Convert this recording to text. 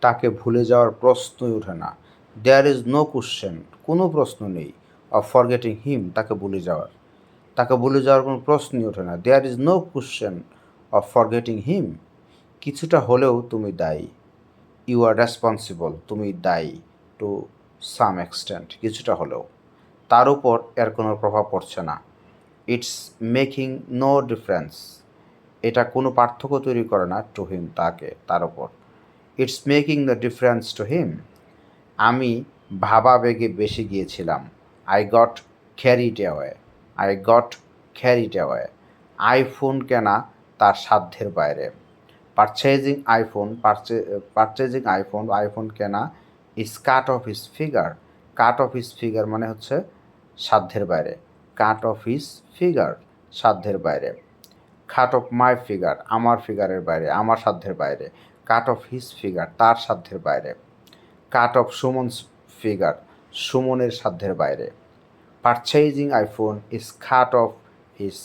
তাকে ভুলে যাওয়ার প্রশ্নই ওঠে না। দেয়ার ইজ নো কোশ্চেন কোনো প্রশ্ন নেই অফ ফরগেটিং হিম তাকে ভুলে যাওয়ার। তাকে ভুলে যাওয়ার কোনো প্রশ্নই ওঠে না। There is no question of forgetting him কিছুটা হলেও তুমি দায়ী। ইউ আর রেসপন্সিবল তুমি দায়ী টু সাম এক্সটেন্ট কিছুটা হলেও। তার উপর এর কোনো প্রভাব পড়ছে না। ইটস মেকিং নো ডিফারেন্স এটা কোনো পার্থক্য তৈরি করে না টু হিম তাকে, তার উপর। It's making the difference to him আমি ভাবাবেগে বেশি গিয়েছিলাম। I got carried away I got carried away iPhone কেনা তার সাধ্যের বাইরে। Purchasing iPhone purchasing iPhone iPhone কেনা is cut off his figure cut off his figure মানে হচ্ছে সাধ্যের বাইরে। কাট অফ হিস ফিগার সাধ্যের বাইরে। কাট অফ মাই ফিগার আমার ফিগারের বাইরে, আমার সাধ্যের বাইরে কাট অফ হিজ ফিগার তার সাধ্যের বাইরে কাট অফ সুমনস ফিগার সুমনের সাধ্যের বাইরে। Purchasing iPhone is cut off his